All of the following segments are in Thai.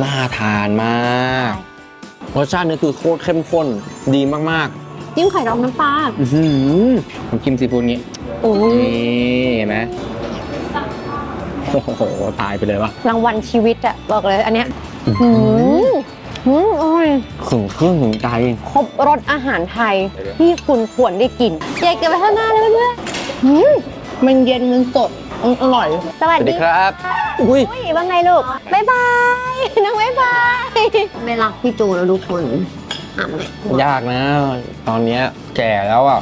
น่าทานมาก รสชาตินี่คือโคตรเข้มข้นดีมากจิ้มไข่ดองน้ำปลาๆ อื้อหือผมกินซีฟู้ดนี้ โอ้ยนี่เห็นไหมโอ้โห ตายไปเลยวะรางวัลชีวิตอะบอกเลยอันเนี้ยหืมหืมอร่อย ถึงเครื่องถึงใจ ครบรสอาหารไทยที่คุณควรได้กินอยากเก็บไปข้างหน้าเลยเพื่อนๆหืมมันเย็นมันสด มันอร่อย สวัสสวัสดีดีครับ อุ้ย อุ้ยว่าไงลูก บ๊ายบาย น้องบ๊ายบาย ไม่รักพี่จูแล้วทุกคนอะไม่ยากนะ ตอนเนี้ยแก่แล้วอะ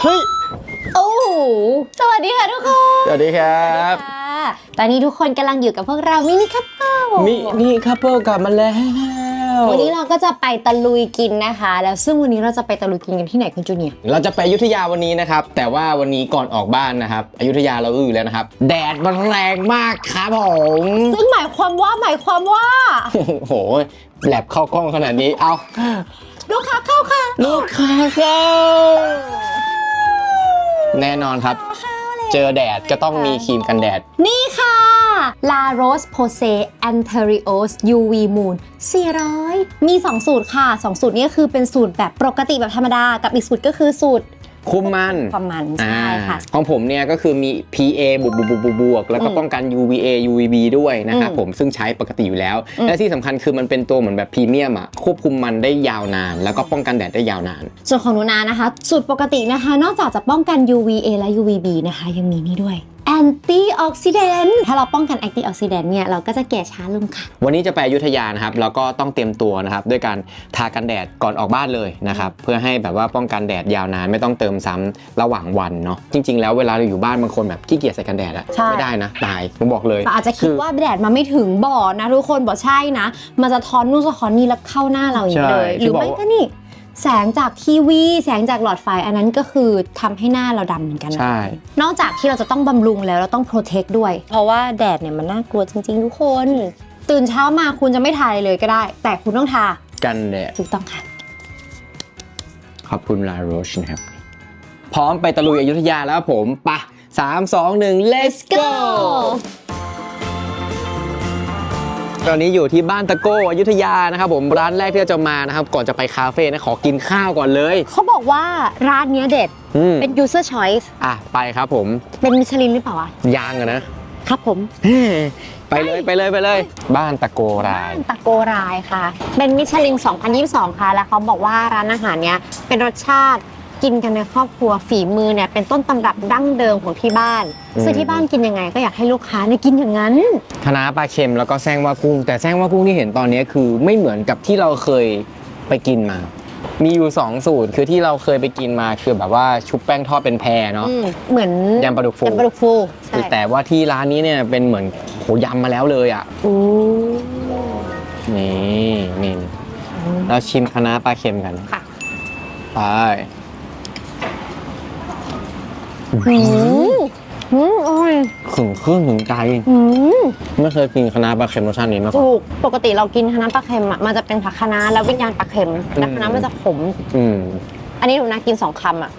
เฮ้ย โอ้โหสวัสดีค่ะทุกคน สวัสดีครับค่ะ ตอนนี้ทุกคนกำลังอยู่กับพวกเรามินิคัพเปิลมินี่คัพเปิลกลับมาแล้ว วันนี้เราก็จะไปตะลุยกินนะคะ แล้วซึ่งวันนี้เราจะไปตะลุยกินกันที่ไหนคุณจูเนียร์เราจะไปอยุธยาวันนี้นะครับ แต่ว่าวันนี้ก่อนออกบ้านนะครับอยุธยาเราอื้อแล้วนะครับ แดดมันแรงมากครับผมซึ่งหมายความว่าหมายความว่า โอ้โหแหลบเข้ากล้องขนาดนี้เอาลูกค้าเข้าค่ะ ลูกค้าเข้าแน่นอนครับ เจอแดดก็ต้องมีครีมกันแดด นี่ค่ะ La Rose Posay Anterios UV Moon 400 มี 2 สูตรค่ะ 2 สูตรนี้ก็คือเป็นสูตรแบบปกติแบบธรรมดา กับอีกสูตรก็คือสูตร คุมมันความมันใช่ค่ะอ่าของผมเนี่ยก็คือมี PA บวกบวกบวกบวกบวกแล้วก็อืมป้องกัน UVA UVB ด้วยนะครับอืมผมซึ่งใช้ปกติอยู่แล้วอืมและที่สำคัญคือมันเป็นตัวเหมือนแบบพรีเมียมอะควบคุมมันได้ยาวนาน แล้วก็ป้องกันแดดได้ยาวนาน ส่วนของหนูนานะคะ สูตรปกตินะคะ นอกจากจะป้องกัน UVA และ UVB นะคะยังมีนี่ด้วย Antioxidant ถ้าเราป้องกัน Antioxidant เนี่ยเราก็จะแก่ช้าลงค่ะ วันนี้จะไปอยุธยานะครับแล้วก็ต้องเตรียมตัวนะครับด้วยการทากันแดดก่อนออกบ้านเลยนะครับเพื่อให้แบบว่าป้องกันแดดยาวนานไม่ต้องเติมซ้ำระหว่างวันเนาะจริง ๆ แล้วเวลาเราอยู่บ้านบางคนแบบขี้เกียจใส่กันแดดอะใช่ ไม่ได้นะตายผมบอกเลยเราอาจจะคิดคือว่าแดดมันไม่ถึงบ่อนะทุกคนบอกใช่นะ มันจะทอนนู่นสะท้อนนี่แล้วเข้าหน้าเราอย่างนี้เลย ใช่หรือไม่ที่บอกว่า ก็นี่ แสงจากทีวี แสงจากหลอดไฟอันนั้นก็คือทำให้หน้าเราดำเหมือนกันนะใช่ นอกจากที่เราจะต้องบำรุงแล้วเราต้องโปรเทคด้วย เพราะว่าแดดเนี่ยมันน่ากลัวจริงๆทุกคน ตื่นเช้ามาคุณจะไม่ทาอะไรเลยก็ได้ แต่คุณต้องทากันแดดถูกต้องค่ะ ขอบคุณลาโรชนะครับ พร้อมไปตะลุยอยุธยาแล้วผมปะสามสองหนึ่ง let's go ตอนนี้อยู่ที่บ้านตะโก้อยุธยานะครับผมร้านแรกที่เราจะมานะครับก่อนจะไปคาเฟ่นะขอกินข้าวก่อนเลยเขาบอกว่าร้านเนี้ยเด็ด อืมเป็น user choice อะไปครับผมเป็นมิชลินหรือเปล่าวะยางอะนะครับผม ไปเลยไปเลยไปเลย บ้านตะโกรายตะโกรายค่ะ เป็นมิชลิน 2022 ค่ะ แล้วเขาบอกว่าร้านอาหารเนี้ยเป็นรสชาติ กินกันในครอบครัวฝีมือเนี่ยเป็นต้นตำรับดั้งเดิมของที่บ้านอืมซึ่งที่บ้านกินยังไงก็อยากให้ลูกค้าเนี่ยกินอย่างนั้นคณะน้าปลาเค็มแล้วก็แซงว่ากุ้ง แต่แซงว่ากุ้งที่เห็นตอนนี้คือไม่เหมือนกับที่เราเคยไปกินมา มีอยู่ 2 สูตรคือที่เราเคยไปกินมาคือแบบว่าชุบแป้งทอดเป็นแพรเนาะอืมเหมือนยำปลาดุกฟูยำปลาดุกฟูใช่แต่ว่าที่ร้านนี้เนี่ยเป็นเหมือนโหยำมาแล้วเลยอะอู้นี่นี่เราชิมคณะน้าปลาเค็มกันค่ะไป อืมอืมอร่อยถึงเครื่องถึงใจอืมไม่เคยกินคณะน้าปลาเค็มรสชาตินี้มาก่อน ถูกปกติเรากินคะน้าปลาเค็มอะมันจะเป็นผักคะน้าแล้ววิญญาณปลาเค็มแต่อืมคะน้ามันจะขม อืมอันนี้หนูนากินสองคำอะ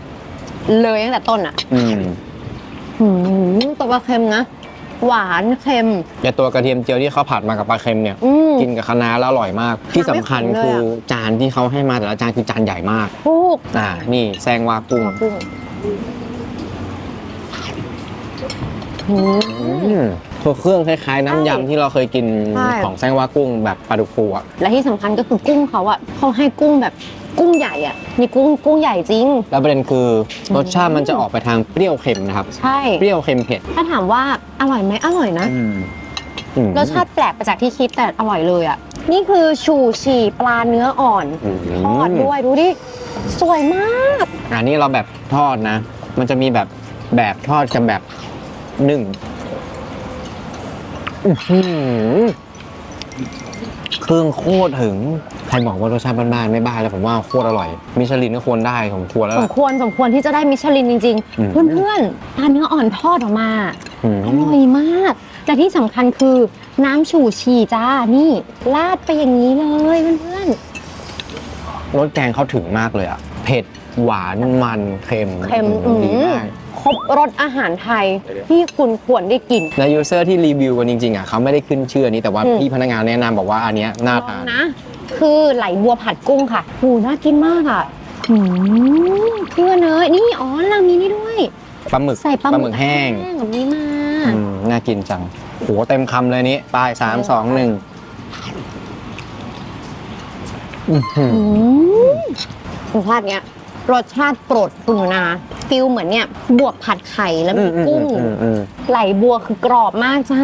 เลยตั้งแต่ต้นอะอืมหืมตัวปลาเค็มนะ หวานเค็ม แต่ตัวกระเทียมเจียวที่เขาผัดมากับปลาเค็มเนี่ย อืม กินกับคะน้าแล้วอร่อยมาก ที่สำคัญไม่ขมเลยอะ คือจานที่เขาให้มาแต่ละจานคือจานใหญ่มาก ถูกอ่า นี่แซงวากุ้ง กุ้งหืมอืม ตัวเครื่องคล้ายๆ น้ำใช่ยำที่เราเคยกินใช่ ของแซงวากุ้งแบบปลาดุกฟูอะและที่สำคัญก็คือกุ้งเขาอะเขาให้กุ้งแบบกุ้งใหญ่อะมีกุ้งกุ้งใหญ่จริง แล้วประเด็นคืออืมรสชาติมันจะออกไปทางเปรี้ยวเค็มนะครับ ใช่ เปรี้ยวเค็มเผ็ดถ้าถามว่าอร่อยไหมอร่อยนะ อืมอืมรสชาติแปลกไปจากที่คิดแต่อร่อยเลยอะนี่คือชูชีปลาเนื้ออ่อนอืมทอดด้วยดูดิสวยมาก อันนี้เราแบบทอดนะ มันจะมีแบบแบบทอดกับแบบ นึ่งอื้อหือเครื่องโคตรถึง ใครบอกว่ารสชาติบ้านๆไม่บ้าแล้วผมว่าโคตรอร่อย มิชลินก็ควรได้ของควรแล้วสมล่ะควรสมควรที่จะได้มิชลินจริง อืม ๆ เพื่อนๆปลาเนื้ออ่อนทอดออกมาอืมอร่อยมากแต่ที่สำคัญคือน้ำฉู่ฉี่จ้านี่ราดไปอย่างนี้เลยเพื่อนรสแกงเขาถึงมากเลยอะเผ็ด หวาน มัน เค็มเค็มอืมดีอืมมาก ครบรสอาหารไทยที่คุณควรได้กิน ในยูเซอร์ที่รีวิวกันจริงๆอะเขาไม่ได้ขึ้นชื่ออันนี้แต่ว่าอืมพี่พนักงานแนะนำบอกว่าอันเนี้ยน่าลอทางนนะ คือไหลบัวผัดกุ้งค่ะโหน่ากินมากอะหืมเพื่อนเนยนี่อ๋อเรามีนี่ด้วย ปลาหมึกใส่ปลาหมึกแห้งแบบนี้มา อืมน่ากินจังโหเต็มคำเลยนี้ไปสามสองหนึ่งอื้อหือ อืมรสชาติเนี้ย รสชาติโปรดคุณอยู่นะฟิลเหมือนเนี่ยบวกผัดไข่แล้วมีกุ้งอืมอืมไหลบัวคือกรอบมากจ้า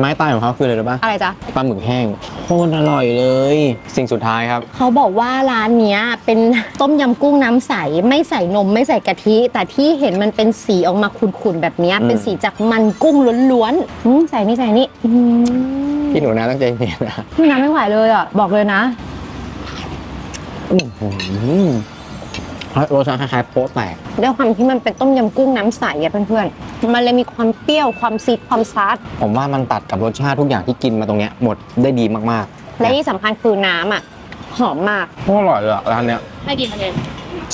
ไม้ตายของเขาคืออะไรรู้ป่ะอะไรจ๊ะ ปลาหมึกแห้งโคตรอร่อยเลย สิ่งสุดท้ายครับ เขาบอกว่าร้านเนี้ยเป็นต้มยำกุ้งน้ำใส ไม่ใส่นมไม่ใส่กะทิ แต่ที่เห็นมันเป็นสีออกมาขุ่นๆ แบบเนี้ยอืม เป็นสีจากมันกุ้งล้วนๆอืมใส่นี่ใส่นี่อืมพี่หนูนะตั้งใจเรียนนะพี่น้ำไม่ไหวเลยอะ บอกเลยนะ อื้อหือ รสชาติคล้ายๆโป๊ะแตกด้วยความที่มันเป็นต้มยำกุ้งน้ำใสอะเพื่อนๆ มันเลยมีความเปรี้ยวความซีดความซัดผมว่ามันตัดกับรสชาติทุกอย่างที่กินมาตรงเนี้ยหมดได้ดีมากๆและที่สำคัญคือน้ำอะหอมมากโคตรอร่อยเลยอะร้านเนี้ยไม่กี่คะแนน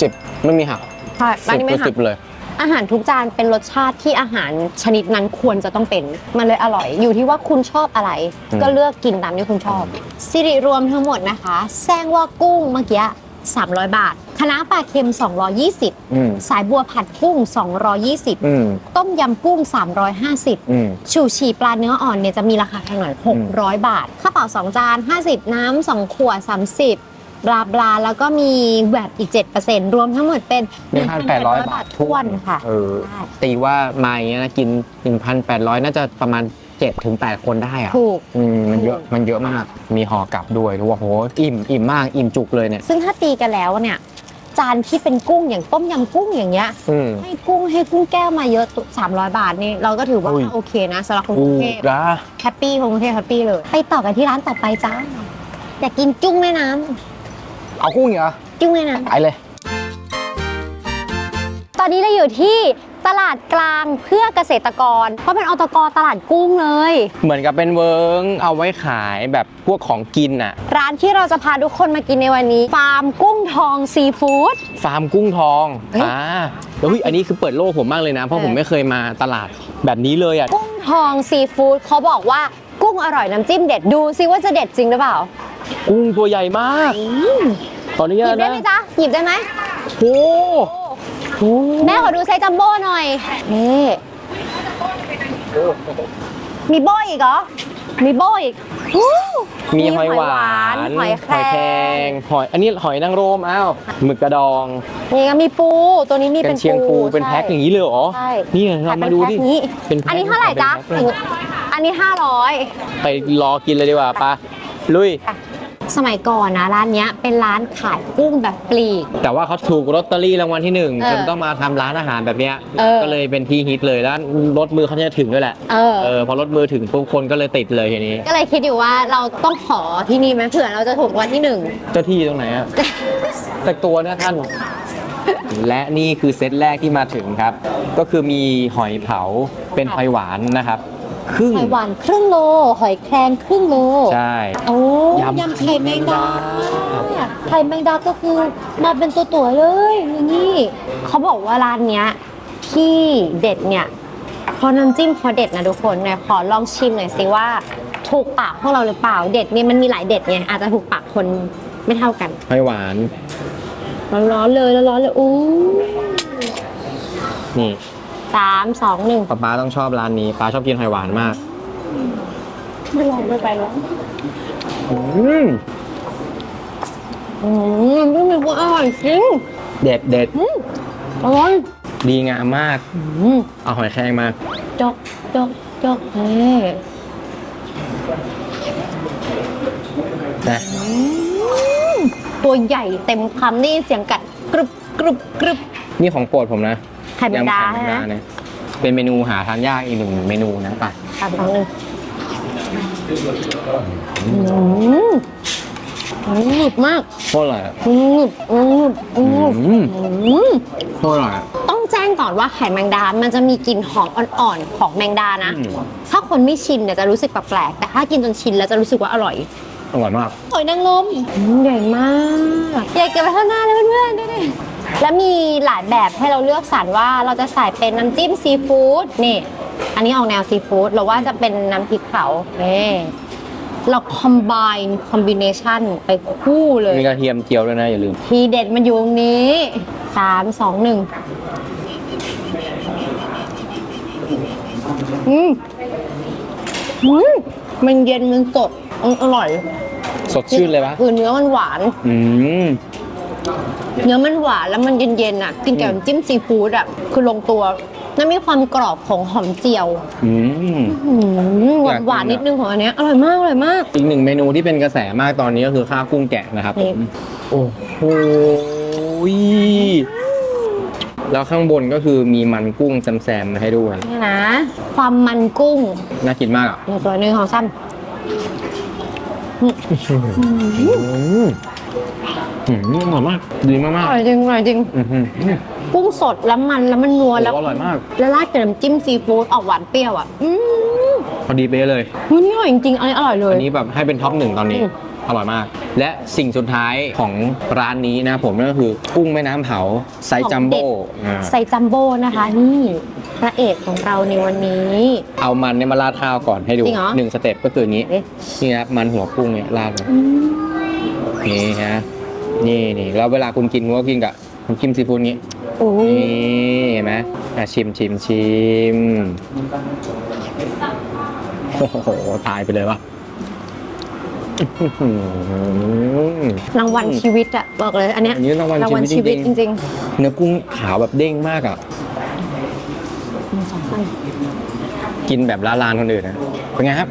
สิบไม่มีหักใช่ร้านสิบนี้ก็ไม่หัสิกบเลย อาหารทุกจานเป็นรสชาติที่อาหารชนิดนั้นควรจะต้องเป็น มันเลยอร่อย อยู่ที่ว่าคุณชอบอะไรอืมก็เลือกกินตามที่คุณชอบ สิริรวมทั้งหมดนะคะ แซงว่ากุ้งเมื่อกี้ 300 บาทคณะน้าปลาเค็ม 220 อืมสายบัวผัดกุ้ง 220 อืม ต้มยำกุ้ง350อืมชูชีปลาเนื้ออ่อนเนี่ยจะมีราคาแพงหน่อย600 บาท ข้าวเปล่า 2 จาน 50 น้ำ 2 ขวด 30 บลาบลา แล้วก็มีแวดอีก 7%รวมทั้งหมดเป็นหนึ่งพันแปดร้อยบาททวนค่ะ เออ ตีว่ามาอย่างเงี้ยนะกิน 1,800 น่าจะประมาณ 7ถึง8คนได้อะถูกอืมมันเยอะมันเยอะมาก มีห่อกลับด้วยรู้ว่าโหอิ่มอิ่มมากอิ่มจุกเลยเนี่ยซึ่งถ้าตีกันแล้วเนี่ย จานที่เป็นกุ้งอย่างต้มยำกุ้งอย่างเงี้ย อืม ให้กุ้งให้กุ้งแก้วมาเยอะตุ300บาทนี่เราก็ถือว่าอุ้ย โอเคนะสำหรับคนกถูรุงเทกพนะ แฮปปี้คนกรุงเทพแฮปปี้เลย ไปต่อกันที่ร้านต่อไปจ้าอยากกินกุ้งแม่น้เอากุ้งเหรอำกุ้งแม่น้ำไปเลย ตอนนี้เราอยู่ที่ ตลาดกลางเพื่อเกษตรกร เพราะเป็นอตกตลาดกุ้งเลย เหมือนกับเป็นเวิร์งเอาไว้ขายแบบพวกของกินอะร้านที่เราจะพาทุกคนมากินในวันนี้ ฟาร์มกุ้งทองซีฟู้ด ฟาร์มกุ้งทอง เฮ้ย อ่าแล้วเฮ้ยอันนี้คือเปิดโลกผมมากเลยนะ เพราะเออผมไม่เคยมาตลาดแบบนี้เลยอะกุ้งทองซีฟู้ดเขาบอกว่ากุ้งอร่อยน้ำจิ้มเด็ดดูซิว่าจะเด็ดจริงหรือเปล่ากุ้งตัวใหญ่มากขออนุหญายิตบได้นะไหมจ๊ะหยิบได้ไหมโอ้โห แม่ขอดูไซส์จัมโบ้หน่อย นี่ มีโบ้อีกเหรอ มีโบ้อีกอู้มีหอยหวานหอยแครงงหอยอันนี้หอยนางรมอ้าวหมึกกระดอง นี่ก็มีปูตัวนี้มีกัเป็นนเชียงปูเป็นใช่แพ็คอย่างนี้เลยเหรอใช่นี่เรามาดูดิขยเป็นแพ็คนี้เป็นแพ็คอันนี้เท่าไหร่จ๊ะเป็นแพ็คเลยอันนี้ 500 ไปรอกินเลยดีกว่าปะลุย สมัยก่อนนะร้านเนี้ยเป็นร้านขายกุ้งแบบปลีก แต่ว่าเขาถูกลอตเตอรี่รางวัลที่หนึ่งเออจนต้องมาทำร้านอาหารแบบเนี้ยเออ ก็เลยเป็นที่ฮิตเลยแล้วรถมือเขาจะถึงด้วยแหละเออ เออพอรถมือถึงปุ๊บคนก็เลยติดเลยทีนี้ ก็เลยคิดอยู่ว่าเราต้องขอที่นี่ไหมเผื่อเราจะถูกรางวันที่หนึ่ง เจ้าที่ตรงไหนอะแต่ตัวนะท่าน และนี่คือเซตแรกที่มาถึงครับ ก็คือมีหอยเผาเป็นหอยหวานนะครับ ครึ่งหอยหวานครึ่งโล หอยแครงครึ่งโลใช่ โอ้ยำยำไข่แมงดาครับไข่แมงดาก็คือมาเป็นตัวตัวๆเลยอย่างนี้เขาบอกว่าร้านเนี้ยที่เด็ดเนี่ยเพราะน้ำจิ้มเขาเด็ดนะทุกคนเนี่ยขอลองชิมหน่อยสิว่า ถูกปากพวกเราหรือเปล่าเด็ดเนี่ยมันมีหลายเด็ดไงอาจจะถูกปากคนไม่เท่ากันหอยหวาน ร้อนๆเลยร้อนๆเลยอู้นี่ สามสองหนึ่งป๊าป๊าต้องชอบร้านนี้ป๊าชอบกินหอยหวานมากไม่ลองไม่ไปแล้วอืมอืมนี่มันอร่อยจริงเด็ดเด็ดอืมอร่อยดีงามมาก อืมเอาหอยแครงมาจกจกจกนี่นะตัวใหญ่เต็มคำนี่เสียงกัดกรึบกรึบกรึบนี่ของโปรดผมนะไข่แมงดาำไข่แมงดาใช่ไหมเนี่ยเป็นเมนูหาทานยากอีกหนึ่งเมนูนะป่ะสามสองหนึ่งอืมมันหนึบมากโคตรอร่อยอะมันหนึบมันหนึบมันหนึบอืมอืม โคตรอร่อยอะ ต้องแจ้งก่อนว่าไข่แมงดา มันจะมีกลิ่นหอมอ่อนๆ ของแมงดานะ อืม ถ้าคนไม่ชินเนี่ยจะรู้สึกแปลกๆ แต่ถ้ากินจนชินแล้วจะรู้สึกว่าอร่อยอร่อยมาก หอยนางรมใหญ่มาก ใหญ่เกินไปเท่าหน้าเลยเพื่อนๆ ดูดิ และมีหลายแบบให้เราเลือกสรรว่าเราจะใส่เป็นน้ำจิ้มซีฟู้ดนี่ อันนี้ออกแนวซีฟู้ดหรือว่าจะเป็นน้ำพริกเผาเน่เราคอมบ n นคอมบิเนชันไปคู่เลย มีกระเทียมเจียวด้วยนะ อย่าลืม ทีเด็ดมันอยู่ตรงนี้สามสองหนึ่งอืมอืมมันเย็นมันสดอืมอร่อย สดชื่นเลยปะคือเนื้อมันหวาน อืม เนื้อมันหวานแล้วมันเย็นๆอะ กินกับน้ำจิ้มซีฟู้ดอะ คือลงตัวแล้วมีความกรอบของหอมเจียวอืมหอยากกินวานหวานอะนิดนึงของอันเนี้ยอร่อยมากอร่อยมาก อีกหนึ่งเมนูที่เป็นกระแสมากตอนนี้ก็คือข้าวกุ้งแกะนะครับผมนี่โอ้โหแล้วข้างบนก็คือมีมันกุ้งแซมๆมาให้ด้วยเนี่ยนะ ความมันกุ้งน่ากินมากอะ หนึ่งตัวหนึ่งของซ้อืม อืมอร่อยมาก ดีมากำอมากร่อยจริงอร่อยจริงอือหือโอ้กุ้งสดแล้วมันแล้วมันนัวโหแล้วอร่อยมาก แล้วราดกับน้ำจิ้มซีฟู้ดออกหวานเปรี้ยวอะ อืมพอดีเป๊ะเลย มันอร่อยจริงๆอันนี้อร่อยเลย อันนี้แบบให้เป็นท็อปหนึ่งตอนนี้ อืม อร่อยมาก และสิ่งสุดท้ายของร้านนี้นะผมนั่นก็คือกุ้งแม่น้ำเผาไซส์จัมโบ้อ่าใส่จัมโบ้นะคะ นี่พระเอกของเราในวันนี้ เอามันเนี่ยมาราดข้าวก่อนให้ดูจริงเหรอ หนึ่งสเต็ปก็คืออย่างนี้ เอ๊ะนี่ครับมันหัวกุ้งเนี่ยราดเลยอืมนี่ฮะ นี่นี่แล้วเวลาคุณกินคุณก็กินกับน้ำจิ้มซีฟู้ดนี้โอ้ยนี่เห็นไหมอะชิมชิมชิมโอ้โหตายไปเลยวะอื้อหือ รางวัลชีวิตอะบอกเลยอันเนี้ยอันนี้รางวัลรางวัลชีชีวิวิตตจจริงริงเนื้อกุ้งขาวแบบเด้งมากอะๆหนึ่งสองสามกินแบบละลานคนอื่นนะเป็นไงครับ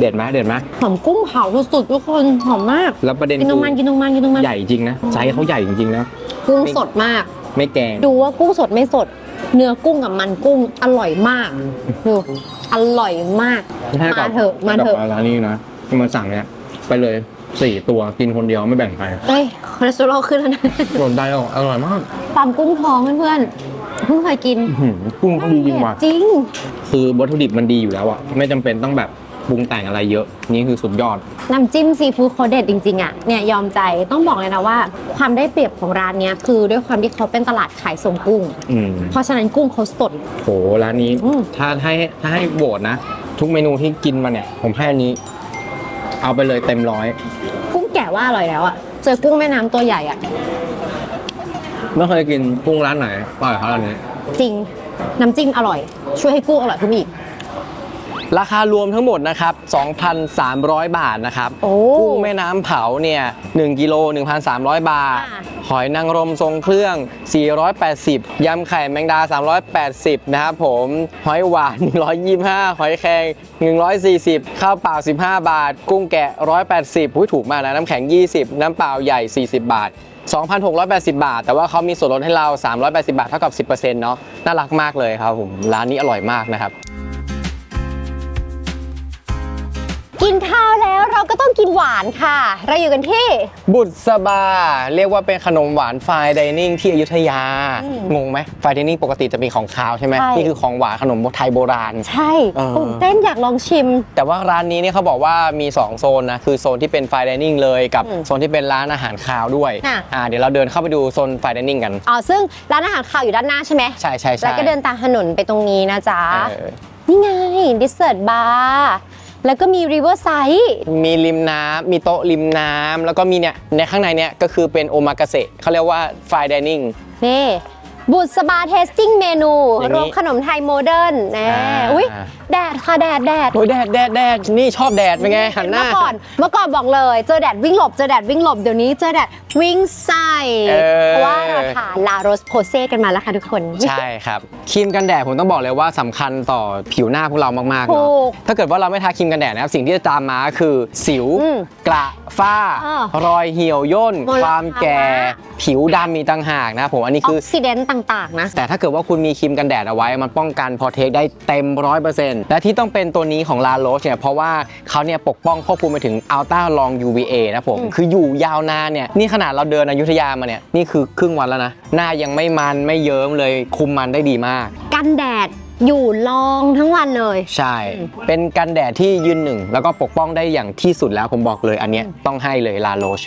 เด็ดไหมเด็ดไหมหอมกุ้งเผาสุดๆทุกคนหอมมาก แล้วประเด็นกินตรงมันกินตรงมันกินตรงมันใหญ่จริงนะไซส์เขาใหญ่จริงๆนะกุ้งสดมาก ไม่แกงดูว่ากุ้งสดไม่สด เนื้อกุ้งกับมันกุ้งอร่อยมากดูอร่อยมากถ้ากับมาเถอะมาเถอะกับร้านนี้นะที่มาสั่งเนี่ยไปเลยสี่ตัวกินคนเดียวไม่แบ่งใครเอ้ยคอเลสเตอรอลขึ้นแล้วนะโดนได้ออกอร่อยมากตำกุ้งทองเพื่อนๆเพิ่งเคยกินอื้อหือกุ้งเขาดีจริงว่ะจริง คือวัตถุดิบมันดีอยู่แล้วอะไม่จำเป็นต้องแบบ ปรุงแต่งอะไรเยอะ นี่คือสุดยอด น้ำจิ้มซีฟู้ดเขาเด็ดจริงๆอะเนี่ยยอมใจต้องบอกเลยนะว่า ความได้เปรียบของร้านเนี้ยคือด้วยความที่เขาเป็นตลาดขายส่งกุ้ง อืมเพราะฉะนั้นกุ้งเขาสด โหร้านนี้ อืม ถ้าให้ถ้าให้โหวตนะ ทุกเมนูที่กินมาเนี่ย ผมให้อันนี้ เอาไปเลยเต็มร้อยกุ้งแก่ว่าอร่อยแล้วอะเจอกุ้งแม่น้ำตัวใหญ่อะไม่เคยกินกุ้งร้านไหนอร่อยเท่าร้านนี้ จริงน้ำจิ้มอร่อย ช่วยให้กุ้งอร่อยขึ้นมาอีก ราคารวมทั้งหมดนะครับ 2,300 บาทนะครับโอ้กุ้งแม่น้ำเผาเนี่ย1กิโล 1,300 บาทค่ะหอยนางรมทรงเครื่อง 480 ยำไข่แมงดา 380 นะครับผม หอยหวาน 125 หอยแครง140 ข้าวเปล่า 15 บาท กุ้งแกะ 180หุ้ยถูกมากนะ น้ำแข็ง 20 น้ำเปล่าใหญ่ 40 บาท2,680 บาท แต่ว่าเขามีส่วนลดให้เรา 380 บาท เท่ากับ 10%เนาะ น่ารักมากเลยครับผม ร้านนี้อร่อยมากนะครับ เราก็ต้องกินหวานค่ะ เราอยู่กันที่ บุษบา เรียกว่าเป็นขนมหวานไฟน์ไดนิ่งที่อยุธยา อืมงงไหมไฟน์ไดนิ่งปกติจะมีของคาวใช่ไหมใช่ นี่คือของหวานขนมไทยโบราณ ใช่เออ ตื่นเต้นอยากลองชิม แต่ว่าร้านนี้เนี่ยเขาบอกว่ามี 2 โซนนะ คือโซนที่เป็นไฟน์ไดนิ่งเลยกับอืมโซนที่เป็นร้านอาหารคาวด้วยค่ะ อ่าเดี๋ยวเราเดินเข้าไปดูโซนไฟน์ไดนิ่งกัน อ๋อซึ่งร้านอาหารคาวอยู่ด้านหน้าใช่ไหมใช่ใช่ใช่แล้วก็เดินตามถนนไปตรงนี้นะจ๊ะ เออนี่ไงดิเซอร์ตบาร์ แล้วก็มีริเวอร์ไซด์มีริมน้ำมีโต๊ะริมน้ำแล้วก็มีเนี่ยในข้างในเนี่ยก็คือเป็นโอมากาเสะเขาเรียกว่าไฟน์ไดนิ่งนี่ บุษบาเทสติ้งเมนู อย่างนี้ รวมขนมไทยโมเดิร์นแน่อ่าอุ้ยแดดค่ะแดดแดดโอ้ยแดดแดดแดดนี่ชอบแดดเป็นไงหันหน้า เมื่อก่อนเมื่อก่อนบอกเลยเจอแดดวิ่งหลบเจอแดดวิ่งหลบเดี๋ยวนี้เจอแดดวิ่งใส่เออ เพราะว่าเราทานลาโรสโพเซกันมาแล้วค่ะทุกคน ใช่ครับครีมกันแดดผมต้องบอกเลยว่าสำคัญต่อผิวหน้าพวกเรามากๆถูเนาะกถ้าเกิดว่าเราไม่ทาครีมกันแดดนะครับสิ่งที่จะตามมาคือสิว อืมกระฝ้าอ่ารอยเหี่ยวย่นมลภาวะ ความแก่ ผิวดำมีต่างหากนะครับผมอันนี้อคือ อกซิเดนต์ต่างๆนะ แต่ถ้าเกิดว่าคุณมีครีมกันแดดเอาไว้ มันป้องกันพอเทคได้เต็มร้อยเปอร์เซ็นต์และที่ต้องเป็นตัวนี้ของลาโรชเนี่ยเพราะว่าเขาเนี่ยปกป้องควบคุมไปถึงอัลต้าลอง UVA นะผมอืมคืออยู่ยาวนานเนี่ยนี่ขนาดเราเดินอยุธยามาเนี่ยนี่คือครึ่งวันแล้วนะหน้ายังไม่มันไม่เยิ้มเลยคุมมันได้ดีมาก กันแดดอยู่ลองทั้งวันเลย ใช่ เป็นกันแดดที่ยืนหนึ่ง แล้วก็ปกป้องได้อย่างที่สุดแล้วผมบอกเลยอันเนี้ยต้องให้เลยลาโรช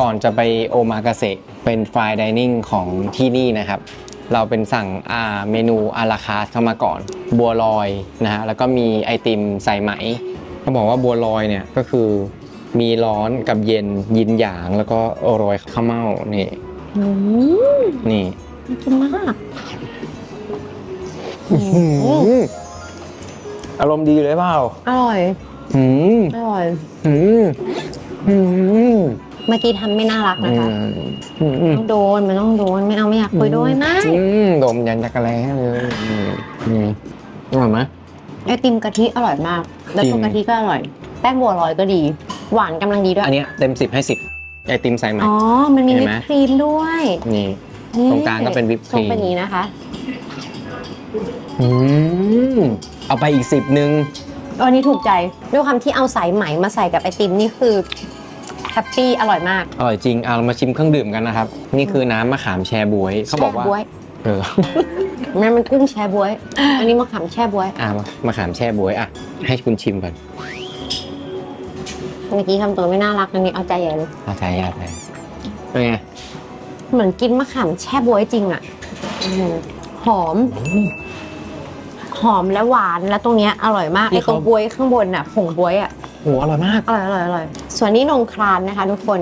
ก่อนจะไปโอมากาเสะเป็นฟ i ายดิเนิ่งของที่นี่นะครับ เราเป็นสั่งอ่าเมนูอาราคาร์เข้ามาก่อน บัวลอยนะฮะแล้วก็มีไอติมใส่ไหมเขาบอกว่าบัวลอยเนี่ยก็คือมีร้อนกับเย็นยินหยางแล้วก็โรยข้าวเม่านี่อืมนี่น่ากินมากอารมณ์ดีเลยเปล่า อร่อย อืม อร่อย อืม อืม เมื่อกี้ทำไม่น่ารักนะคะอืมอืมต้องโดนมันต้องโดนไม่เอาไม่อยากคุยด้วยไม่อืมดมยันจักรแล้เลยอืมอืมอร่อยไหม ไอติมกะทิอร่อยมาก แล้วจริง ตัวกะทิก็อร่อย แป้งบัวลอยก็ดี หวานกำลังดีด้วย อันเนี้ยเต็มสิบให้สิบไอติมใส่ไหม อ๋อ มันมีเห็วินปไหม ครีมด้วยนี่นี่ตรงกลางก็เป็นวิปครีมทรงเป็นอย่างนี้นะคะอืมเอาไปอีกสิบหนึ่งอันนี้ถูกใจด้วยความที่เอาสายไหมมาใส่กับไอติมนี่คือ แฮปปี้อร่อยมากอร่อยจริงเอาเรามาชิมเครื่องดื่มกันนะครับ นี่คือน้ำมะขามแชบวยเขาบอกว่าแช่บ๊วยเออนั่นมันกุ้งแช่บวย อันนี้มะขามแช่บวยอะมะขามแช่บวยอะให้คุณชิมก่อนเมื่อกี้ทำตัวไม่น่ารักอันนี้เอาใจใหญ่เลยอาจารย์ยาใจเป็นไงเหมือนกินมะขามแช่บวยจริงอะอืมหอม หอมและหวานแล้วตรงเนี้ยอร่อยมากนี่ไอ้ตรงเขาบวยข้างบนอะผงบวยอะโหอร่อยมาก อร่อยอร่อยอร่อยส่วนนี้นงครานนะคะ ทุกคน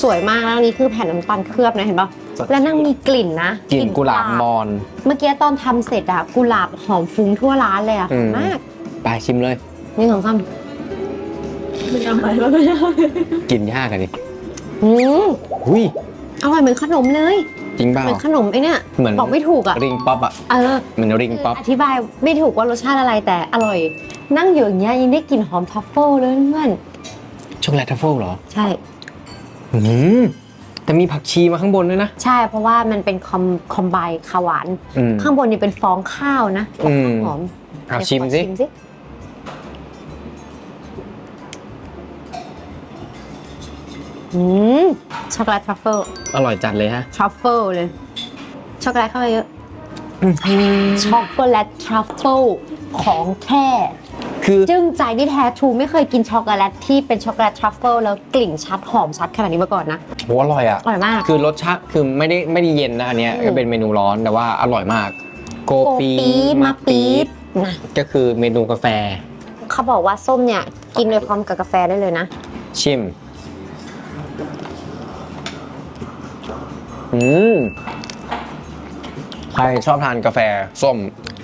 สวยมากแล้วอันนี้คือแผ่นน้ำตาลเคลือบนะเห็นปะแล้วนั่งมีกลิ่นนะกลิ่นกุหลาบมอน เมื่อกี้ตอนทำเสร็จอะกุหลาบหอมฟุ้งทั่วร้านเลยอะอืหอมมมากไปชิมเลย นี่ของซ้ไม่ทำอะไรแล้วไม่ได้กินยากอะดิำอืมหุยอร่อยเหมือนขนมเลยจริงเปล่า เหมือนขนมไอ้เนี่ยเหมือน บอกไม่ถูกอะริงป๊อปอะเออเหมือนริงป๊อป อธิบายไม่ถูกว่ารสชาติอะไรแต่อร่อย นั่งอยู่อย่างเงี้ยยังได้กลิ่นหอมทัฟเฟิลเลยเพื่อนช็อกโกแลตทัฟเฟิลเหรอใช่ อืมแต่มีผักชีมาข้างบนด้วยนะ ใช่เพราะว่ามันเป็นคอมคอมไบขาวหวาน อืม ข้างบนนี่เป็นฟองข้าวนะอืมหอมเอาเดี๋ยวชิมขอสิชิมสิอืมช็อกโกแลตทรัฟเฟิลอร่อยจัดเลยฮะ ทรัฟเฟิลเลย ช็อกโกแลตเข้าไปเยอะ ช็อกโกแลตทรัฟเฟิลของแท้ คือจึงใจที่แท้ทรูไม่เคยกินช็อกโกแลตที่เป็นช็อกโกแลตทรัฟเฟิลแล้วกลิ่นชัดหอมชัดขนาดนี้มาก่อนนะโหอร่อยอะอร่อยมาก คือรสชาติคือไม่ได้ไม่ได้เย็นนะอันเนี้ยอืม ก็เป็นเมนูร้อนแต่ว่าอร่อยมาก โกโกปีปีมาปี๊ดนะก็คือเมนูกาแฟเขาบอกว่าส้มเนี่ยกินโดยพร้อมกับกาแฟได้เลยนะ ชิมอืมใครชอบทานกาแฟส้ม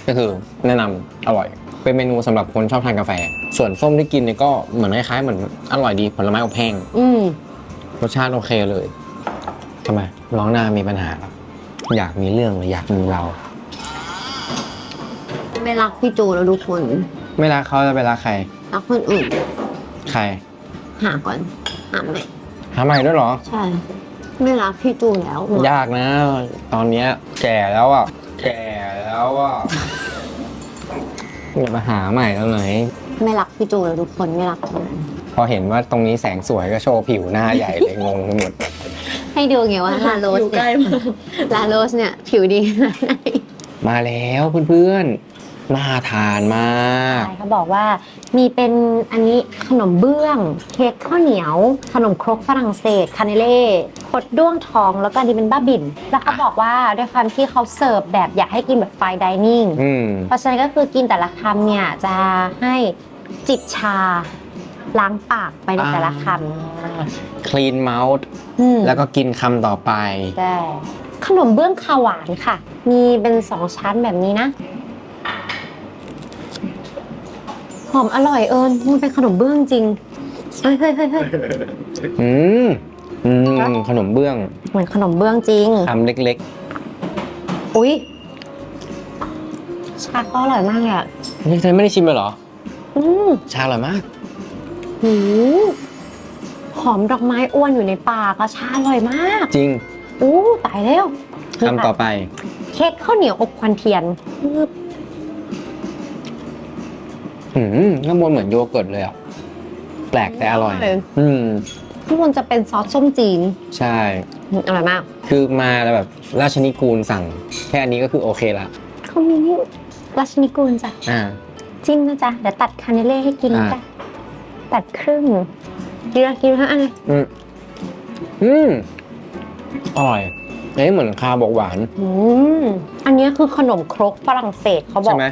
ก็คือแนะนำอร่อย เป็นเมนูสำหรับคนชอบทานกาแฟ ส่วนส้มที่กินเนี่ยก็เหมือนคล้ายๆเหมือนอร่อยดีผลไม้อบแห้งอืมรสชาติโอเคเลยทำไมร้องหน้ามีปัญหาเหรออยากมีเรื่องหรืออยากมีเรา ไม่รักพี่จูแล้วทุกคนไม่รักเขาจะไปรักใคร รักคนอื่น ใครหาก่อนหาใหม่หาใหม่ด้วยเหรอ ใช่ ไม่รักพี่จูแล้ว ยากนะ ตอนเนี้ยแก่แล้วอะ แก่แล้วอะ อย่ามาหาใหม่แล้วไหนไม่รักพี่จูแล้วทุกคนไม่รักคนพอเห็นว่าตรงนี้แสงสวยก็โชว์ผิวหน้าใหญ่เลยงงไปหมด ให้ดูไงว่าลาโรสอยู่ใกเนี่ยล้มาก ลาโรสเนี่ยผิวดีขนาดไหน มาแล้วเพื่อนๆ น่าทานมากใช่เขาบอกว่ามีเป็นอันนี้ขนมเบื้อง เค้กข้าวเหนียว ขนมครกฝรั่งเศสคาเนเล่คดด้วงทองแล้วก็อันนี้เป็นบ้าบิน แล้วเขาบอกว่าด้วยความที่เขาเสิร์ฟแบบอยากให้กินแบบไฟดิเนิ่งอืม เพราะฉะนั้นก็คือกินแต่ละคำเนี่ยจะให้จิบชา ล้างปากไปในแต่ละคคลีนเมาส์ำอืม แล้วก็กินคำต่อไปใช่ขนมเบื้องขาวหวานค่ะ มีเป็นสองชั้นแบบนี้นะ หอมอร่อยเอิญมันเป็นขนมเบื้องจริงเฮ้ยเฮ้ยเฮ้ยเฮ้ยอืมอืมขนมเบื้องเหมือนขนมเบื้องจริงคำเล็กอุ๊ยชาก็อร่อยมากเลยอะๆนี่เธอไม่ได้ชิมเลยเหรอ อืมชาอร่อยมากหูหอมดอกไม้อ้วนอยู่ในปากอะชาอร่อยมาก จริงอู้ตายแล้วคำต่อไป เค้กข้าวเหนียวอบควันเทียน อืมข้างบนเหมือนโยเกิร์ตเลยอะ แปลกแต่อร่อยอร่อยอืมข้างบนจะเป็นซอสส้มจีน ใช่อืมอร่อยมาก คือมาแล้วแบบราชนิกูลสั่ง แค่อันนี้ก็คือโอเคละเขามีราชนิกูลจ้ะอ่าจิ้มนะจ๊ะ เดี๋ยวตัดคาเนเล่ให้กินนะอ่าจ้ะตัดครึ่งกินละกินทั้งอันเลยอืมอืมอร่อยเอ้ยเหมือนคาบอกหวาน อืมอันนี้คือขนมครกฝรั่งเศสเขาบอใช่กไหม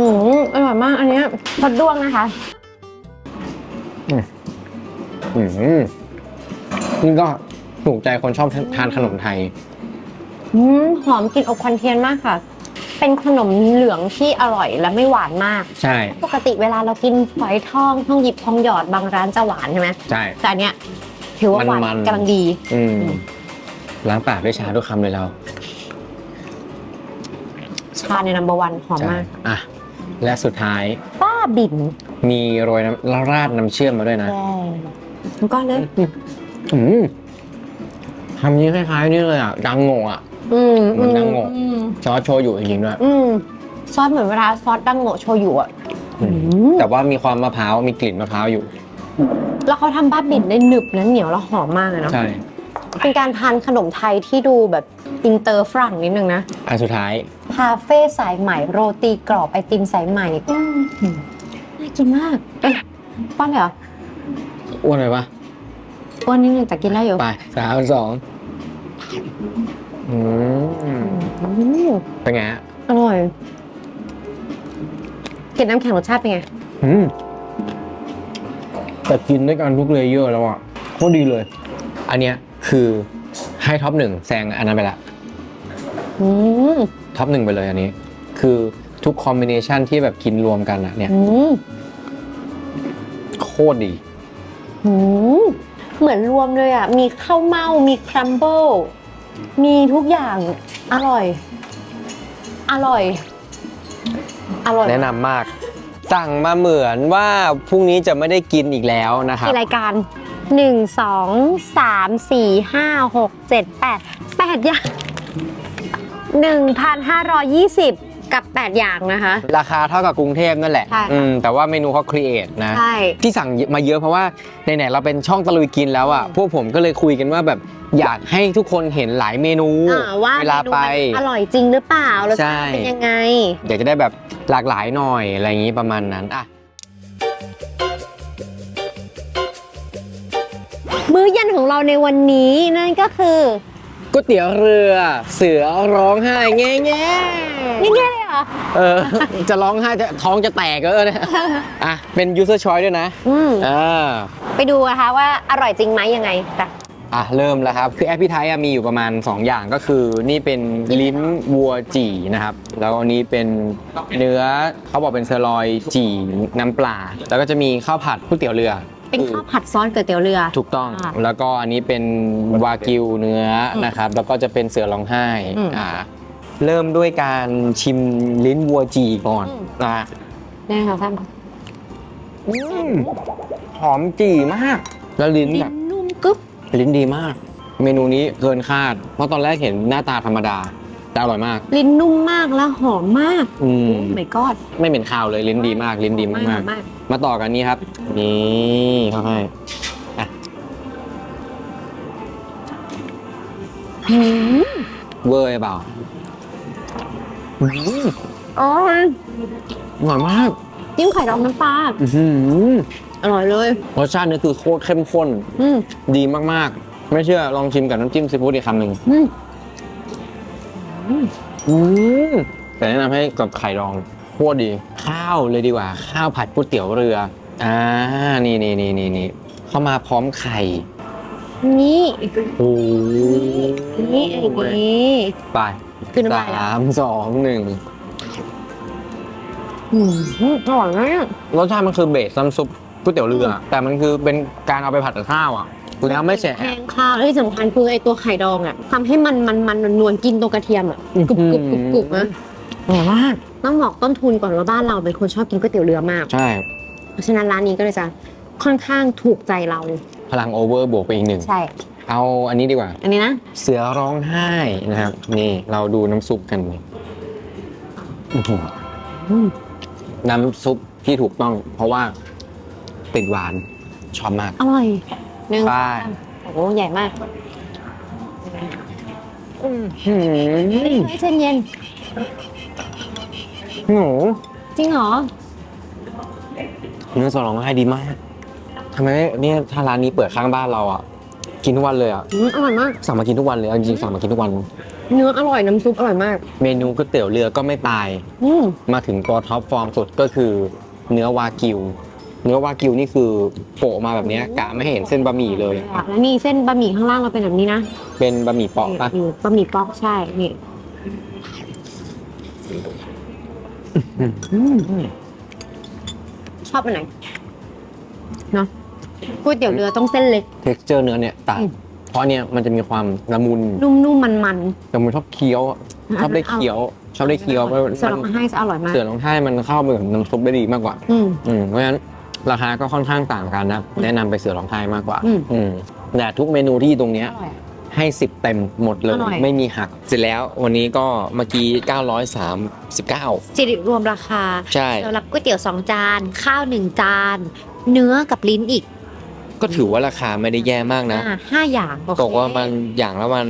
อืมอร่อยมากอันเนี้ยพดด้วงนะคะ อืมนี่ก็ถูกใจคนชอบทานขนมไทย อืมหอมกลิ่นอบควันเทียนมากค่ะ เป็นขนมเหลืองที่อร่อยและไม่หวานมาก ใช่ ปกติเวลาเรากินฝอยทองทองหยิบทองหยอดบางร้านจะหวานใช่ไหมใช่ แต่อันเนี้ยถือว่าหวานมันๆ กำลังดี อืมล้างปากด้วยชาทุกคำเลยเราชาในนัมเบอร์วันหอมใช่มาก อะ และสุดท้ายป้าบิ่นมีโรยน้ำราดน้ำเชื่อมมาด้วยนะแย่แล้วก็เลย อืมทำนี้คล้ายๆนี่เลยอะดังโง่อะ อืมเหมือนดังโง่ อืมซอสโชยุจริงๆด้วยอืมซอสเหมือนเวลาซอสดังโงะโชยุอะอืมอืมแต่ว่ามีความมะพร้าวมีกลิ่นมะพร้าวอยู่ แล้วเขาทำบ้าบิ่นได้หนึบและเหนียวแล้วหอมมากเลยเนาะใช่ เป็นการทานขนมไทยที่ดูแบบอินเตอร์ฝรั่งนิดนึงนะอันสุดท้าย คาเฟ่สายไหมโรตีกรอบไอติมสายไหมอืมน่ากินมากเอ้ยป้อนเลยเหรออ้วนเลยปะป้อนนิดนึงแต่กินได้อยู่ไปสามสองอืมอืมเป็นไงฮะอร่อยกินน้ำแข็งรสชาติเป็นไง อืมแต่กินด้วยกันทุกเลเยอร์แล้วอะโคตรดีเลย อันเนี้ย คือให้ท็อปหนึ่งแซงอันนั้นไปละอืมท็อปหนึ่งไปเลยอันนี้ คือทุกคอมบิเนชันที่แบบกินรวมกันอะเนี่ย อืมโคตรดี อืมเหมือนรวมเลยอะ มีข้าวเม่ามีครัมเบิลมีทุกอย่างอร่อย อร่อย อร่อยแนะนำมาก สั่งมาเหมือนว่าพรุ่งนี้จะไม่ได้กินอีกแล้วนะครับ กี่รายการ หนึ่งสองสามสี่ห้าหกเจ็ดแปดแปดอย่างหนึ่งพันห้าร้อยี่สิบกับแปดอย่างนะคะ ราคาเท่ากับกรุงเทพนั่นแหละ ใช่ค่ะอืม แต่ว่าเมนูเขาครีเอทนะ ใช่ ที่สั่งมาเยอะเพราะว่าไหนๆเราเป็นช่องตะลุยกินแล้วอะ พวกผมก็เลยคุยกันว่าแบบอยากให้ทุกคนเห็นหลายเมนูอ่าว่าเวลาไป มนูมันอร่อยจริงหรือเปล่ารสใช่ชาติเป็นยังไง อยากจะได้แบบหลากหลายหน่อยอะไรอย่างนี้ประมาณนั้นอะ มื้อเย็นของเราในวันนี้นั่นก็คือก๋วยเตี๋ยวเรือเสือร้องไห้แง่แง่นี่ไงเลยเหรอ เออ จะร้องไห้จะท้องจะแตกก็เนี่ยอะ เป็น user choice ด้วยนะ อืมอ่า ไปดูนะคะว่าอร่อยจริงไหมยังไงจ้ะอะ เริ่มแล้วครับ คือแอปพี่ไทยอะมีอยู่ประมาณ 2 อย่างก็คือนี่เป็นลิ้นวัวจี่นะครับ แล้วอันนี้เป็นเนื้อเขาบอกเป็นเซอร์ลอยจี่น้ำปลา แล้วก็จะมีข้าวผัดก๋วยเตี๋ยวเรือ เป็นข้าวผัดซอสก๋วยเตี๋ยวเรือ ถูกต้องอ่าแล้วก็อันนี้เป็นวากิวเนื้อนะครับ แล้วก็จะเป็นเสือร้องไห้อืมอ่าเริ่มด้วยการชิมลิ้นวัวจีก่อนอืมนะนี่ค่ะท่านอืมหอมจีมาก แล้วลิ้นลิ้แบนบนุ่มกึ๊บลิ้นดีมาก เมนูนี้เกินคาด เพราะตอนแรกเห็นหน้าตาธรรมดา แต่อร่อยมาก ลิ้นนุ่มมากแล้วหอมมากอืมโอ้ my god ไม่เหม็นข้าวเลยลิ้นดีมากลิ้นดีหอมากมากๆมาต่อกันนี้ครับ นี่เขาให้อะอืมเวอร์เปล่าอืมอร่อยอร่อยมาก จิ้มไข่ดองน้ำปลาอื้อหืออร่อยเลย รสชาตินี่คือโคตรเข้มข้น อืมดีมาก ๆ ไม่เชื่อลองชิมกับน้ำจิ้มซีฟู้ดอีกคำหนึ่งอืม อืมแต่แนะนำให้กับไข่ดองโคตรดี ข้าวเลยดีกว่า ข้าวผัดก๋วยเตี๋ยวเรืออ่านี่นี่นี่นี่นี่เข้ามาพร้อมไข่ นี่โอ้ยนี่ไอ้นี่ไปคือน้ำลายแล้ว สามสองหนึ่งอืมอร่อยมากรสชาติมันคือเบสน้ำซุปก๋วยเตี๋ยวเรือ แต่มันคือเป็นการเอาไปผัดกับข้าวอะ แล้วไม่แฉะแพงข้าวและที่สำคัญคือไอ้ตัวไข่ดองอะทำให้มันมันมันนวลๆกินตัวกระเทียมอะกรุบกรุบกรุบกรุบนะอร่อยมาก ต้องบอกต้นทุนก่อนว่าบ้านเราเป็นคนชอบกินก๋วยเตี๋ยวเรือมาก ใช่ เพราะฉะนั้นร้านนี้ก็เลยจะค่อนข้างถูกใจเรา พลังโอเวอร์บวกไปอีกหนึ่ง ใช่ เอาอันนี้ดีกว่า อันนี้นะ เสือร้องไห้นะครับ นี่เราดูน้ำซุปกันอื้อหืออืม น้ำซุปที่ถูกต้อง เพราะว่าติดหวานชอบมาก อร่อย หนึ่งไปโอ้โหใหญ่มากหืมให้เส้นเย็น หนูจริงเหรอ เนื้อเสือร้องไห้ดีมากทำไมไม่เนี่ยถ้าร้านนี้เปิดข้างบ้านเราอะ กินทุกวันเลยอะ อืมอร่อยมาก สั่งมากินทุกวันเลยเอาจริงๆสั่งมากินทุกวัน เนื้ออร่อยน้ำซุปอร่อยมาก เมนูก๋วยเตี๋ยวเรือก็ไม่ตาย อืมมาถึงตัวท็อปฟอร์มสุดก็คือ เนื้อวากิว เนื้อวากิวนี่คือโปะมาแบบเนี้ยกะไม่ให้เห็นเส้นบะหมี่เลยแล้วนี่เส้นบะหมี่ข้างล่างเราเป็นแบบนี้นะเป็นบะหมี่เปาะปะนี่บะหมี่ป๊อกใช่นี่ชอบอันไหนเนาะก๋วยเตี๋ยวเรือต้องเส้นเล็ก เท็กซ์เจอร์เนื้อเนี่ยต่างอืม เพราะเนี่ยมันจะมีความละมุนนุ่มๆมันแต่ผมชอบเคี้ยวอะๆชอบได้เคี้ยว ชอบได้เคี้ยวมันสำหรับมาให้จะอร่อยมากเสือร้องไห้มันเข้าไปกับน้ำซุปได้ดีมากกว่า อืม อืมเพราะฉะนั้น ราคาก็ค่อนข้างต่างกันนะแนะนำไปเสือร้องไห้มากกว่าอืม อืมแต่ทุกเมนูที่ตรงเนี้ย อร่อย ให้ 10 เต็มหมดเลย อร่อย ไม่มีหัก เสร็จแล้ววันนี้ก็เมื่อกี้ 939 สิริรวมราคาใช่สำหรับก๋วยเตี๋ยว2จาน ข้าว1จาน เนื้อกับลิ้นอีก ก็ถือว่าราคาไม่ได้แย่มากนะอ่าห้าอย่างโอเค ตกว่ามันอย่างละมัน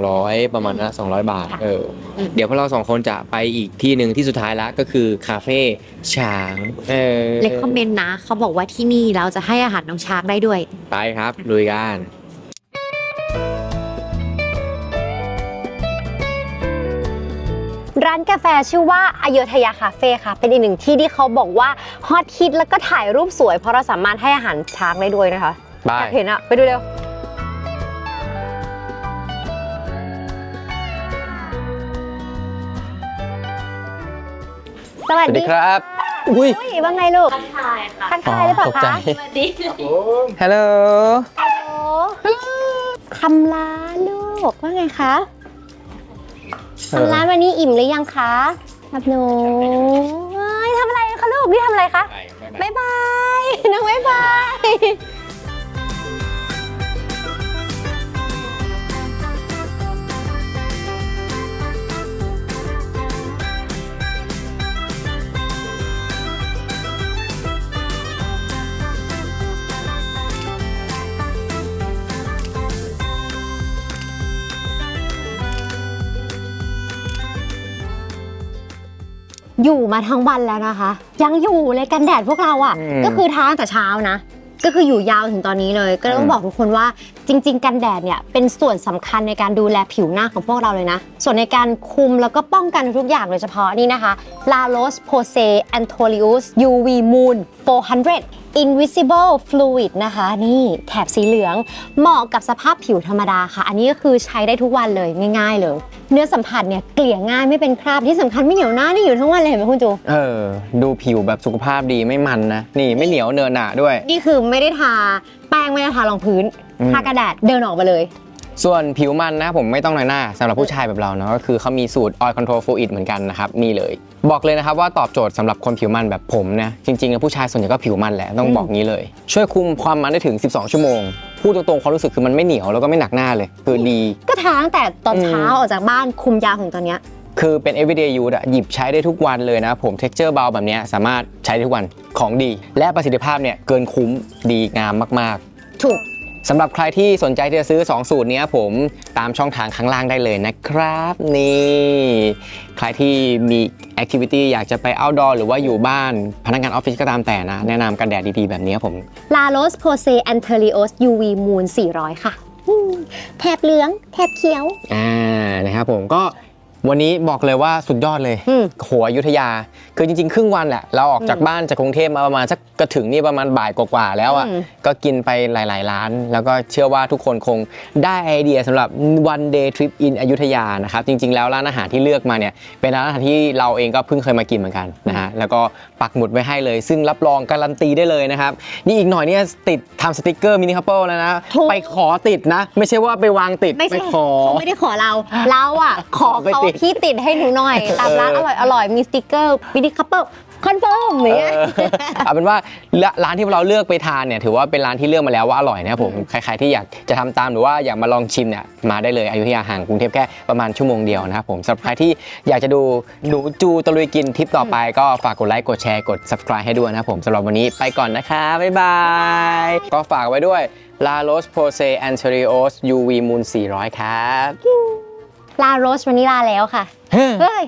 200ประมาณนะ200บาท ค่ะเอออม เดี๋ยวพวกเราสองคนจะไปอีกที่หนึ่งที่สุดท้ายละก็คือคาเฟ่ช้างเออเลคคอมเมนต์นะ เขาบอกว่าที่นี่เราจะให้อาหารน้องช้างได้ด้วย ไปครับลุยกัน ร้านกาแฟชื่อว่าอโยธยาคาเฟ่ค่ะ เป็นอีกหนึ่งที่ที่เขาบอกว่าฮอตฮิตแล้วก็ถ่ายรูปสวย เพราะเราสามารถให้อาหารช้างได้ด้วยนะคะไป อยากเห็นอะไปดูเร็ว สวัสสวัสดีดีครับ อุ้ย อุ้ยว่าไงลูกทายค่ะทักทายหรือเปล่าตกใจ คะสวัสดีฮัลโหล โอ้คำลาลูกว่าไงคะ คำลาวันนี้อิ่มหรือยังคะครับหนูเอ้ยทำอะไรคะลูกนี่ทำอะไรคะ บ๊ายบาย น้องบ๊ายบาย อยู่มาทั้งวันแล้วนะคะ ยังอยู่เลยกันแดดพวกเราอะ อืม ก็คือท้าตั้งแต่เช้านะ ก็คืออยู่ยาวถึงตอนนี้เลย ก็ต้องอืมบอกทุกคนว่า จริง ๆ กันแดดเนี่ยเป็นส่วนสำคัญในการดูแลผิวหน้าของพวกเราเลยนะ ส่วนในการคุมแล้วก็ป้องกันทุกอย่างโดยเฉพาะนี่นะคะ La Roche Posay Antolius UV Moon 400 Invisible Fluid นะคะ นี่แถบสีเหลือง เหมาะกับสภาพผิวธรรมดาค่ะ อันนี้ก็คือใช้ได้ทุกวันเลยง่าย ๆ เลย เนื้อสัมผัสเนี่ยเกลี่ยง่ายไม่เป็นคราบที่สำคัญไม่เหนียวหน้านี่อยู่ทั้งวันเลยเห็นไหมคุณจู เออ ดูผิวแบบสุขภาพดีไม่มันนะ นี่ไม่เหนียวเนินหนาด้วย นี่คือไม่ได้ทา แป้งไม่ได้ทารองพื้นอืม ทากระดาษเดินออกมาเลย ส่วนผิวมันนะผมไม่ต้องน้อยหน้าสำหรับผู้ชายแบบเราเนาะก็คือเขามีสูตร oil control fluid เหมือนกันนะครับนี่เลย บอกเลยนะครับว่าตอบโจทย์สำหรับคนผิวมันแบบผมนะจริงๆแล้วผู้ชายส่วนใหญ่ก็ผิวมันแหละต้องอืมบอกงี้เลย ช่วยคุมความมันได้ถึง 12 ชั่วโมง พูดตรงๆความรู้สึกคือมันไม่เหนียวแล้วก็ไม่หนักหน้าเลย คือดี ก็ทาตั้งแต่ตอนอืมเช้าออกจากบ้านคุมยาวถึงตอนเนี้ยคือเป็น everyday use อะหยิบใช้ได้ทุกวันเลยนะผม texture เบาแบบเนี้ยสามารถใช้ได้ทุกวัน ของดี และประสิทธิภาพเนี่ยเกินคุ้มดีงามมาก ๆ ถูกสำหรับใครที่สนใจที่จะซื้อ 2 สูตรเนี้ยผมตามช่องทางข้างล่างได้เลยนะครับ นี่ ใครที่มีแอคทิวิตี้อยากจะไป outdoor หรือว่าอยู่บ้านพนักงานออฟฟิศก็ตามแต่นะ แนะนำกันแดดดีๆ แบบเนี้ยผม La Roche Posay Antelios UV Moon 400 ค่ะอืมแถบเหลือง แถบเขียว อ่านะครับผมก็ วันนี้บอกเลยว่าสุดยอดเลยอืมโหอยุธยา คือจริงๆ ครึ่งวันแหละ เราออกจากบ้านจากกรุงเทพมาประมาณสักก็ถึงนี่ประมาณบ่ายกว่าๆแล้วอะ อืม ก็กินไปหลายๆ ร้าน แล้วก็เชื่อว่าทุกคนคงได้ไอเดียสำหรับ one day trip in อยุธยานะครับ จริงๆ แล้วร้านอาหารที่เลือกมาเนี่ย เป็นร้านอาหารที่เราเองก็เพิ่งเคยมากินเหมือนกันนะฮะ แล้วก็ปักหมุดไว้ให้เลย ซึ่งรับรองการันตีได้เลยนะครับ นี่อีกหน่อยเนี่ยติดทำสติกเกอร์มินิคัพเปิลแล้วนะ ถูก ไปขอติดนะ ไม่ใช่ว่าไปวางติดไม่ใช่ขอ เขาไม่ได้ขอเรา เราอะขอไปเขาติดพี่ติดให้หนูหน่อย ตามร้านอร่อยอร่อยๆมีสติกเกอร์วิดีคัพเปิลคอนเฟิร์มอย่างเงี้ยเออเอาเป็นว่าร้ร้านที่เราเลือกไปทานเนี่ยถือว่าเป็นร้านที่เลือกมาแล้วว่าอร่อยนะครับผมใครๆที่อยากจะทำตามหรือว่าอยากมาลองชิมเนี่ยมาได้เลยอยุธยาห่างกรุงเทพแค่ประมาณชั่วโมงเดียวนะครับผมสำหรับใครที่อยากจะดูหนูจูตะลุยกินทริปต่อไป ก็ฝากกดไลค์กดแชร์กด subscribe ให้ด้วยนะครับผมสำหรับวันนี้ไปก่อนนะคะบ๊ายบายก็ฝากไว้ด้วย La Rose Posay Anterios UV Moon 400 ครับ ลาโรสวันนี้ลาแล้วค่ะ เฮ้ย